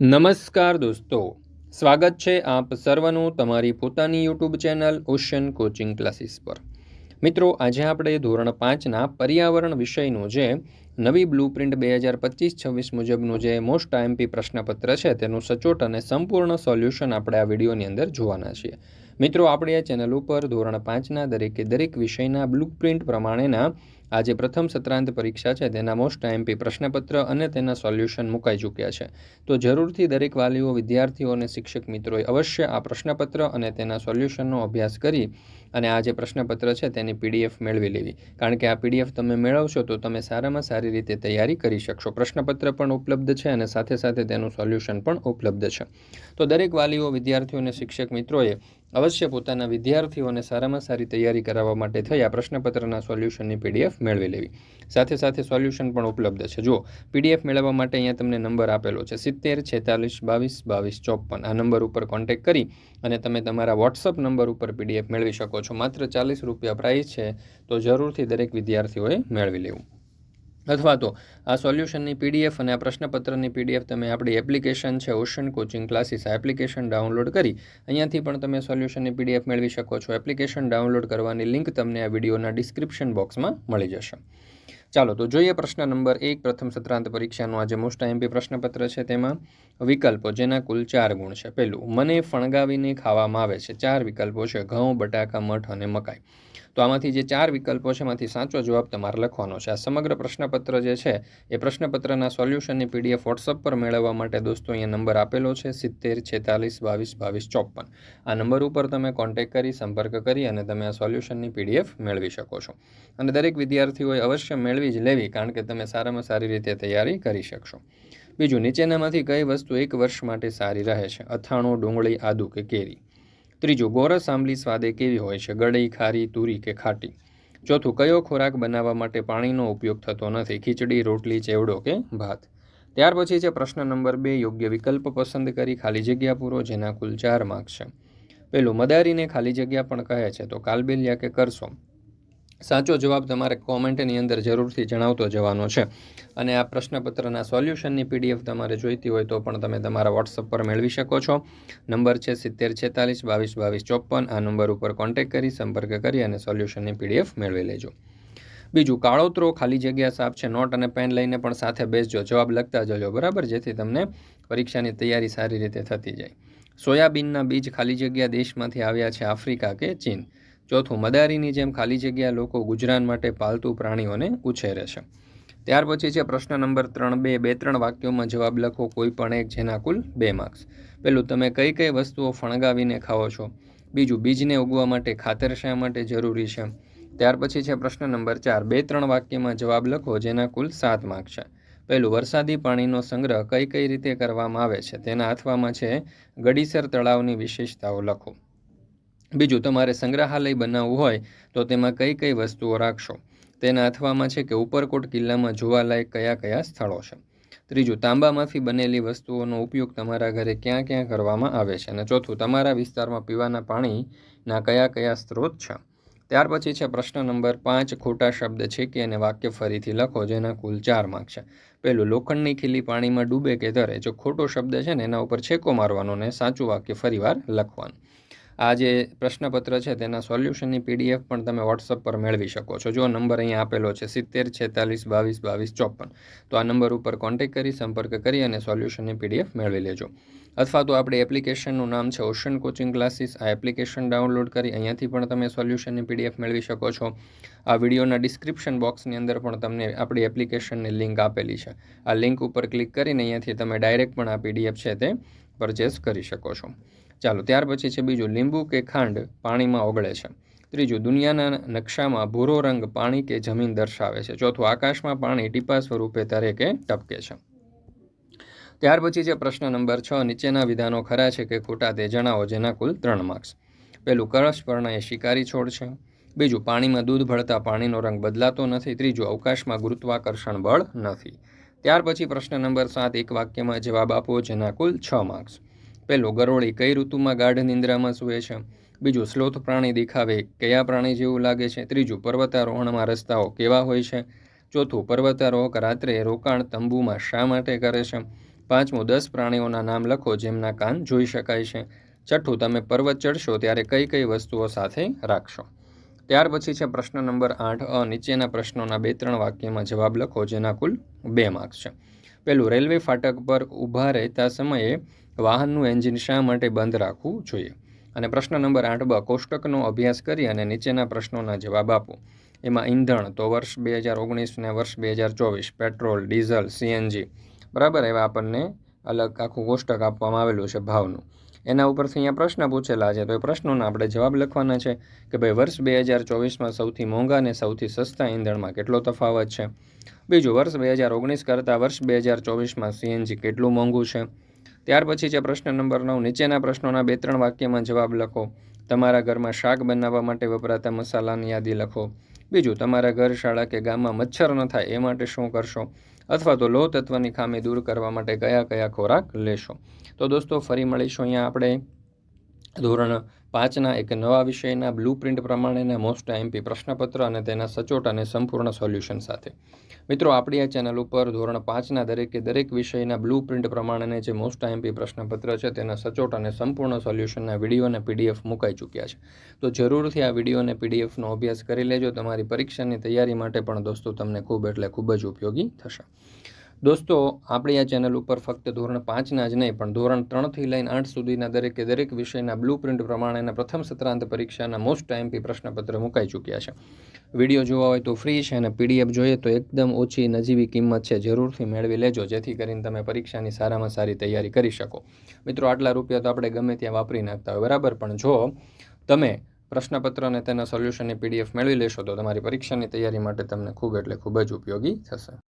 નમસ્કાર દોસ્તો. સ્વાગત છે આપ સર્વનું તમારી પોતાની YouTube channel ocean coaching classes પર. મિત્રો, આજે આપણે ધોરણ પાંચના પર્યાવરણ વિષયનું જે નવી બ્લુપ્રિન્ટ બે હજાર પચીસ છવ્વીસ મુજબનું જે મોસ્ટ આઈએમપી પ્રશ્નપત્ર છે, તેનું સચોટ અને સંપૂર્ણ સોલ્યુશન આપણે આ વિડીયોની અંદર જોવાના છીએ. મિત્રો, આપણે આ ચેનલ ઉપર ધોરણ પાંચના દરેકે દરેક વિષયના બ્લુપ્રિન્ટ પ્રમાણેના આ જે પ્રથમ સત્રાંત પરીક્ષા છે. તેના મોસ્ટ આઈએમપી પ્રશ્નપત્ર અને તેના સોલ્યુશન મુકાઈ ચૂક્યા છે. તો જરૂરથી દરેક વાલીઓ, વિદ્યાર્થીઓ અને શિક્ષક મિત્રોએ અવશ્ય આ પ્રશ્નપત્ર અને તેના સોલ્યુશનનો અભ્યાસ કરી અને આ જે પ્રશ્નપત્ર છે તેની પીડીએફ મેળવી લેવી. કારણ કે આ પીડીએફ તમે મેળવશો તો તમે સારામાં સારી રીતે તૈયારી કરી શકશો. પ્રશ્નપત્ર પણ ઉપલબ્ધ છે અને સાથે સાથે તેનું સોલ્યુશન પણ ઉપલબ્ધ છે. તો દરેક વાલીઓ, વિદ્યાર્થીઓ અને શિક્ષક મિત્રોએ અવશ્ય પોતાના વિદ્યાર્થીઓને સારામાં સારી તૈયારી કરાવવા માટે આ પ્રશ્નપત્રના સોલ્યુશનની પીડીએફ મેળવી લેવી. સાથે સાથે સોલ્યુશન પણ ઉપલબ્ધ છે. જુઓ, પીડીએફ મેળવવા માટે અહીંયા તમને નંબર આપેલો છે. સિત્તેર, છેતાલીસ, બાવીસ બાવીસ ચોપન આ નંબર ઉપર કોન્ટેક્ટ કરી અને તમે તમારા વોટ્સઅપ નંબર ઉપર પીડીએફ મેળવી શકો છો. માત્ર ચાલીસ રૂપિયા પ્રાઇસ છે, તો જરૂરથી દરેક વિદ્યાર્થીઓએ મેળવી લેવું. અથવા તો આ સોલ્યુશનની પીડીએફ અને આ પ્રશ્નપત્રની પીડીએફ તમે આપણી એપ્લિકેશન છે ઓશન કોચિંગ ક્લાસીસ આ એપ્લિકેશન ડાઉનલોડ કરી અહીંયાથી પણ તમે સોલ્યુશનની પીડીએફ મેળવી શકો છો. એપ્લિકેશન ડાઉનલોડ કરવાની લિંક તમને આ વિડીયોના ડિસ્ક્રિપ્શન બોક્સમાં મળી જશે. ચાલો, તો જોઈએ પ્રશ્ન નંબર એક, પ્રથમ સત્રાંત પરીક્ષાનું. આજે મોસ્ટ આઈએમપી પ્રશ્નપત્ર છે તેમાં વિકલ્પો, જેના કુલ ચાર ગુણ છે. પહેલું, મને ફણગાવીને ખાવામાં આવે છે. ચાર વિકલ્પો છે, ઘઉં, બટાકા, મઠ અને મકાઈ. તો આમાંથી જે ચાર વિકલ્પો છે, એમાંથી સાચો જવાબ તમારે લખવાનો છે. આ સમગ્ર પ્રશ્નપત્ર જે છે, એ પ્રશ્નપત્રના સોલ્યુશનની પીડીએફ વોટ્સઅપ પર મેળવવા માટે દોસ્તો અહીંયા નંબર આપેલો છે, સિત્તેર, છેતાલીસ, બાવીસ બાવીસ, ચોપન. આ નંબર ઉપર તમે કોન્ટેક્ટ કરી, સંપર્ક કરી અને તમે આ સોલ્યુશનની પીડીએફ મેળવી શકો છો. અને દરેક વિદ્યાર્થીઓએ અવશ્ય મેળવી જ લેવી, કારણ કે તમે સારામાં સારી રીતે તૈયારી કરી શકશો. બીજું, નીચેનામાંથી કઈ વસ્તુ એક વર્ષ માટે સારી રહે છે? અથાણું, ડુંગળી, આદુ કે કેરી? ત્રીજું ગોરસ આંબલી સ્વાદે કેવી હોય છે? ગળઈ, ખારી, તુરી કે ખાટી? ચોથું, કયો ખોરાક બનાવવા માટે પાણીનો ઉપયોગ થતો નથી? ખીચડી, રોટલી, ચેવડો કે ભાત? ત્યાર પછી છે પ્રશ્ન નંબર બે, યોગ્ય વિકલ્પ પસંદ કરી ખાલી જગ્યા પૂરો, જેના કુલ ચાર માર્ક્સ છે. પેલું, મદારીને ખાલી જગ્યા પણ કહે છે, તો કાલબેલિયા કે કરશો સાચો જવાબ તમારે કોમેન્ટની અંદર જરૂરથી જણાવતો જવાનો છે. અને આ પ્રશ્નપત્રના સોલ્યુશનની પીડીએફ તમારે જોઈતી હોય તો પણ તમે તમારા વોટ્સઅપ પર મેળવી શકો છો. નંબર છે સિત્તેર છેતાલીસ બાવીસ બાવીસ ચોપન આ નંબર ઉપર કોન્ટેક્ટ કરી, સંપર્ક કરી અને સોલ્યુશનની પીડીએફ મેળવી લેજો. બીજું કાળોતરો ખાલી જગ્યા સાપ છે. નોટ અને પેન લઈને પણ સાથે બેસજો. જવાબ લખતા જજો, બરાબર? જેથી તમને પરીક્ષાની તૈયારી સારી રીતે થતી જાય. સોયાબીનના બીજ ખાલી જગ્યા દેશમાંથી આવ્યા છે આફ્રિકા કે ચીન. ચોથું, મદારીની જેમ ખાલી જગ્યા લોકો ગુજરાન માટે પાલતુ પ્રાણીઓને ઉછેરે છે. ત્યાર પછી છે પ્રશ્ન નંબર ત્રણ બે બે ત્રણ વાક્યોમાં જવાબ લખો કોઈ પણ એક જેના કુલ બે માર્ક્સ. પેલું, તમે કઈ કઈ વસ્તુઓ ફણગાવીને ખાઓ છો? બીજું, બીજને ઉગવા માટે ખાતર શા માટે જરૂરી છે? ત્યાર પછી છે પ્રશ્ન નંબર ચાર, બે ત્રણ વાક્યમાં જવાબ લખો જેના કુલ સાત માર્ક છે. પહેલું વરસાદી પાણીનો સંગ્રહ કઈ કઈ રીતે કરવામાં આવે છે? તેના અથવામાં છે ગડીસર તળાવની વિશેષતાઓ લખો. બીજું, તમારે સંગ્રહાલય બનાવવું હોય તો તેમાં કઈ કઈ વસ્તુઓ રાખશો? તેના અથવામાં છે કે ઉપરકોટ કિલ્લામાં જોવાલાયક કયા કયા સ્થળો છે? ત્રીજું, તાંબામાંથી બનેલી વસ્તુઓનો ઉપયોગ તમારા ઘરે ક્યાં ક્યાં કરવામાં આવે છે? અને ચોથું, તમારા વિસ્તારમાં પીવાના પાણીના કયા કયા સ્ત્રોત છે? ત્યાર પછી છે પ્રશ્ન નંબર પાંચ, ખોટા શબ્દ છે કે અને વાક્ય ફરીથી લખો જેના કુલ ચાર માર્ક છે. પહેલું, લોખંડની ખીલી પાણીમાં ડૂબે કે ધરે? જો ખોટો શબ્દ છે ને એના ઉપર છેકો મારવાનો ને સાચું વાક્ય ફરીવાર લખવાનું. આ જે પ્રશ્નપત્ર છે તેના સોલ્યુશનની પીડીએફ પણ તમે વોટ્સઅપ પર મેળવી શકો છો. જો નંબર અહીંયા આપેલો છે સિત્તેર, છેતાલીસ, બાવીસ બાવીસ, ચોપન, તો આ નંબર ઉપર કોન્ટેક્ટ કરી, સંપર્ક કરી અને સોલ્યુશનની પીડીએફ મેળવી લેજો. અથવા તો આપણી એપ્લિકેશનનું નામ છે ઓશન કોચિંગ ક્લાસીસ. આ એપ્લિકેશન ડાઉનલોડ કરી અહીંયાથી પણ તમે સોલ્યુશનની પીડીએફ મેળવી શકો છો. આ વિડીયોના ડિસ્ક્રિપ્શન બોક્સની અંદર પણ તમને આપણી એપ્લિકેશનની લિંક આપેલી છે. આ લિંક ઉપર ક્લિક કરીને અહીંયાથી તમે ડાયરેક્ટ પણ આ પીડીએફ છે તે પરચેસ કરી શકો છો. ચાલો, ત્યાર પછી છે બીજું, લીંબુ કે ખાંડ પાણીમાં ઓગળે છે. ત્રીજું, દુનિયાના નકશામાં ભૂરો રંગ પાણી કે જમીન દર્શાવે છે. ચોથું, આકાશમાં પાણી ટીપા સ્વરૂપે તરે કે ટપકે છે. ત્યાર પછી છે પ્રશ્ન નંબર છ, નીચેના વિધાનો ખરા છે કે ખોટા તે જણાવો જેના કુલ ત્રણ માર્ક્સ. પહેલું કળશપર્ણ એ શિકારી છોડ છે. બીજું, પાણીમાં દૂધ ભળતા પાણીનો રંગ બદલાતો નથી. ત્રીજું, અવકાશમાં ગુરુત્વાકર્ષણ બળ નથી. ત્યાર પછી પ્રશ્ન નંબર સાત, એક વાક્યમાં જવાબ આપો જેના કુલ છ માર્ક્સ. પહેલું ગરોળી કઈ ઋતુમાં ગાઢ નિંદ્રામાં સૂવે છે? બીજું સ્લોથ પ્રાણી દેખાવે. કયા પ્રાણી જેવું લાગે છે? ત્રીજું, પર્વતારોહણમાં રસ્તાઓ કેવા હોય છે? ચોથું, પર્વતારોહક રાત્રે રોકાણ તંબુમાં શા માટે કરે છે? પાંચમું, દસ પ્રાણીઓના નામ લખો જેમના કાન જોઈ શકાય છે. છઠ્ઠું, તમે પર્વત ચડશો ત્યારે કઈ કઈ વસ્તુઓ સાથે રાખશો? ત્યાર પછી છે પ્રશ્ન નંબર આઠ, અ, નીચેના પ્રશ્નોના બે ત્રણ વાક્યમાં જવાબ લખો, જેના કુલ બે માર્ક્સ છે. પહેલું, રેલવે ફાટક પર ઊભા રહેતા સમયે વાહનનું એન્જિન શા માટે બંધ રાખવું જોઈએ? અને પ્રશ્ન નંબર આઠ, બ, કોષ્ટકનો અભ્યાસ કરી અને નીચેના પ્રશ્નોના જવાબ આપો. એમાં ઈંધણ તો વર્ષ બે હજાર ઓગણીસ ને વર્ષ બે હજાર ચોવીસ, પેટ્રોલ, ડીઝલ, સીએનજી, બરાબર? એવા આપણને અલગ આખું કોષ્ટક આપવામાં આવેલું છે ભાવનું. એના ઉપરથી અહીંયા પ્રશ્ન પૂછેલા છે. તો એ પ્રશ્નોના આપણે જવાબ લખવાના છે કે ભાઈ, વર્ષ બે હજાર ચોવીસમાં સૌથી મોંઘા અને સૌથી સસ્તા ઈંધણમાં કેટલો તફાવત છે? બીજું, વર્ષ બે હજાર ઓગણીસ કરતાં વર્ષ બે હજાર ચોવીસમાં સીએનજી કેટલું મોંઘું છે? ત્યાર પછી છે પ્રશ્ન નંબર નવ. નીચેના પ્રશ્નોના બે ત્રણ વાક્યમાં જવાબ લખો. તમારા ઘરમાં શાક બનાવવા માટે વપરાતા મસાલાની યાદી લખો. બીજું, તમારા ઘર, શાળા કે ગામમાં મચ્છર ન થાય એ માટે શું કરશો? અથવા તો લોહ તત્વની ખામી દૂર કરવા માટે કયા કયા ખોરાક લેશો? તો દોસ્તો, ફરી મળીશું અહીંયા આપણે. ધોરણ પાંચના એક નવા વિષયના બ્લુ પ્રિન્ટ પ્રમાણેના મોસ્ટ આઈએમપી પ્રશ્નપત્ર અને તેના સચોટ અને સંપૂર્ણ સોલ્યુશન સાથે. મિત્રો, આપણી આ ચેનલ ઉપર ધોરણ પાંચના દરેકે દરેક વિષયના બ્લુ પ્રિન્ટ પ્રમાણેને જે મોસ્ટ આઈએમપી પ્રશ્નપત્ર છે તેના સચોટ અને સંપૂર્ણ સોલ્યુશનના વીડિયો અને પીડીએફ મુકાઈ ચૂક્યા છે. તો જરૂરથી આ વીડિયો અને પીડીએફનો અભ્યાસ કરી લેજો. તમારી પરીક્ષાની તૈયારી માટે પણ દોસ્તો, તમને ખૂબ એટલે ખૂબ જ ઉપયોગી થશે. દોસ્તો, આપણી આ ચેનલ ઉપર ફક્ત ધોરણ પાંચના જ નહીં, પણ ધોરણ ત્રણથી લઈને આઠ સુધીના દરેકે દરેક વિષયના બ્લુ પ્રિન્ટ પ્રમાણેના પ્રથમ સત્રાંત પરીક્ષાના મોસ્ટ આઈએમપી પ્રશ્નપત્ર મુકાઈ ચૂક્યા છે. વીડિયો જોવા હોય તો ફ્રી છે અને પીડીએફ જોઈએ તો એકદમ ઓછી નજીવી કિંમત છે. જરૂરથી મેળવી લેજો, જેથી કરીને તમે પરીક્ષાની સારામાં સારી તૈયારી કરી શકો. મિત્રો, આટલા રૂપિયા તો આપણે ગમે ત્યાં વાપરી નાખતા હોય, બરાબર? પણ જો તમે પ્રશ્નપત્ર અને તેના સોલ્યુશનની પીડીએફ મેળવી લેશો, તો તમારી પરીક્ષાની તૈયારી માટે તમને ખૂબ એટલે ખૂબ જ ઉપયોગી થશે.